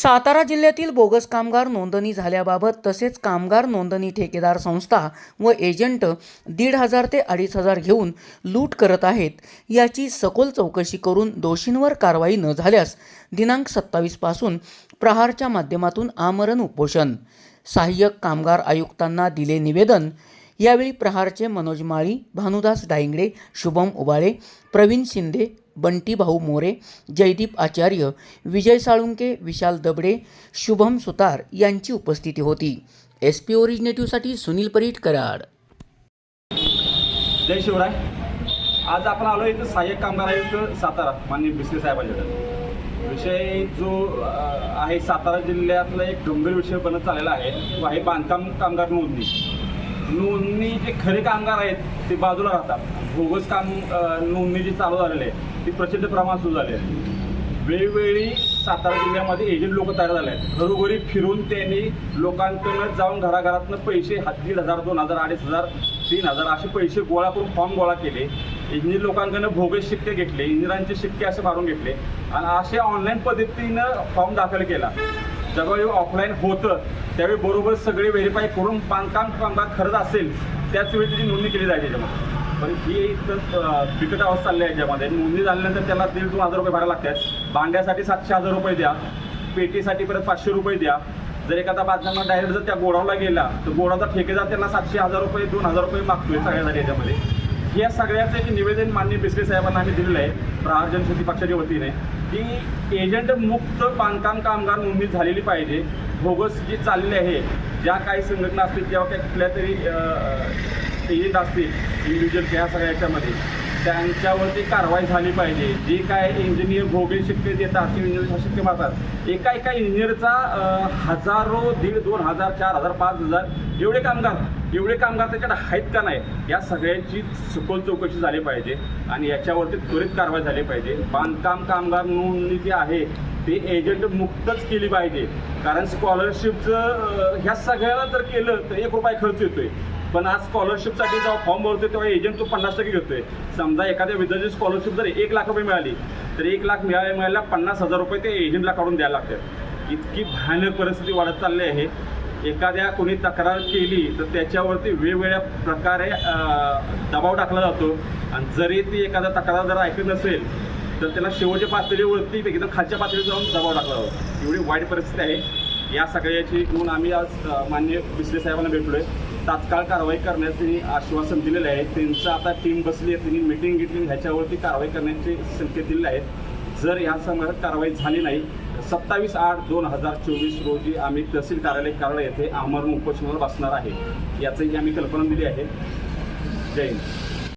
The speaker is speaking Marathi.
सातारा जिल्ह्यातील बोगस कामगार नोंदणी झाल्याबाबत तसेच कामगार नोंदणी ठेकेदार संस्था व एजंट दीड हजार ते अडीच हजार घेऊन लूट करत आहेत. याची सखोल चौकशी करून दोषींवर कारवाई न झाल्यास दिनांक सत्तावीसपासून प्रहारच्या माध्यमातून आमरण उपोषण. सहाय्यक कामगार आयुक्तांना दिले निवेदन. यावेळी प्रहारचे मनोज माळी भानुदास डायंगडे शुभम उबाळे प्रवीण शिंदे बंटी भाऊ मोरे जयदीप आचार्य विजय साळुंके विशाल दबडे शुभम सुतार यांची उपस्थिती होती. एस पी ओरिजिनेटिव्हसाठी सुनील परीट कराड. जय शिवराय. आज आपण आलो इथं सहाय्यक कामगार आयुक्त सातारा माननीय बिस्ने साहेबांच्याकडे. विषय जो आहे सातारा जिल्ह्यातला एक गंभीर विषय बनत चाललेला आहे. तो आहे बांधकाम कामगार नोंदणी. नोंदणी जे खरे कामगार आहेत ते बाजूला राहतात. बोगस काम नोंदणी जी चालू झालेली आहे ती प्रचंड प्रमाणात सुरू झाली आहे. वेळोवेळी सातारा जिल्ह्यामध्ये एजंट लोक तयार झाले आहेत. घरोघरी फिरून त्यांनी लोकांकडनं जाऊन घराघरातनं पैसे हा- दीड हजार दोन हजार अडीच हजार तीन हजार असे पैसे गोळा करून फॉर्म गोळा केले. इंजिनियर लोकांकडनं भोगस शिक्के घेतले इंजिनियरांचे शिक्के असे मारून घेतले. आणि असे ऑनलाईन पद्धतीनं फॉर्म दाखल केला. जेव्हा ऑफलाईन होतं त्यावेळी बरोबर सगळे व्हेरीफाय करून बांधकाम कामगार खरंच असेल त्याच वेळी त्याची नोंदणी केली जायची त्याच्यामध्ये पण ही तर बिकट अवस्था चालली आहे याच्यामध्ये. नोंदणी झाल्यानंतर त्याला दीड दोन हजार रुपये भरायला लागतात. भांड्यासाठी सातशे हजार रुपये द्या. पेटीसाठी परत पाचशे रुपये द्या. जर एखादा बांधकामा डायरेक्ट जर त्या गोडावला गेला तर गोडाचा ठेकेदार त्यांना सातशे हजार रुपये दोन हजार रुपये मागतोय सगळ्यासाठी याच्यामध्ये. या सगळ्याचं एक निवेदन माननीय बिस्के साहेबांना आम्ही दिलेलं आहे. प्रहार जनशक्ती पक्षाच्या वतीने. की एजंट मुक्त बांधकाम कामगार नोंदणी झालेली पाहिजे. भोगस जी चाललेली आहे ज्या काही संघटना असतील किंवा काही कुठल्या तरी एजंट असतील इंडिव्हिज्युअल ह्या सगळ्या याच्यामध्ये त्यांच्यावरती कारवाई झाली पाहिजे. जे काय इंजिनियर भोगे शिक्के देतात ते इंजिनियर शिक्के मारतात. एका एका इंजिनियरचा हजारो दीड दोन हजार चार हजार पाच हजार एवढे कामगार एवढे कामगार त्याच्यात आहेत का नाही या सगळ्याची सखोल चौकशी झाली पाहिजे आणि याच्यावरती त्वरित कारवाई झाली पाहिजे. बांधकाम कामगार नोंदणी जी आहे ते एजंट मुक्तच केली पाहिजे. कारण स्कॉलरशिपचं ह्या सगळ्याला जर केलं तर एक रुपये खर्च येतोय. पण आज स्कॉलरशिपसाठी जेव्हा फॉर्म भरतोय तेव्हा एजंट तो पन्नास टक्के घेतोय. समजा एखाद्या विद्यार्थी स्कॉलरशिप जर एक लाख रुपये मिळाली तर एक लाख मिळाल्या मिळायला पन्नास हजार रुपये ते एजंटला काढून द्यायला लागतात. इतकी भयानक परिस्थिती वाढत चालली आहे. एखाद्या कोणी तक्रार केली तर त्याच्यावरती वेगवेगळ्या प्रकारे दबाव टाकला जातो. आणि जरी ती एखादा तक्रार जर ऐकत नसेल तर त्याला शेवटच्या पातळीवरती एकदम खालच्या पातळीवर जाऊन दबाव टाकला जातो. एवढी वाईट परिस्थिती आहे. या सगळ्याची म्हणून आम्ही आज मान्य माननीय बिस्ले साहेबांना आहे तात्काळ कारवाई करण्याचे त्यांनी आश्वासन दिलेले आहे. त्यांचं आता टीम बसली आहे. त्यांनी मिटिंग घेतली ह्याच्यावरती कारवाई करण्याचे संकेत दिलेले आहेत. जर या संदर्भात कारवाई झाली नाही सत्तावीस आठ दोन हजार चोवीस रोजी आम्ही तहसील कार्यालय कराड येथे आमरण उपोषणावर बसणार आहे. याचंही आम्ही कल्पना दिली आहे. जय हिंद.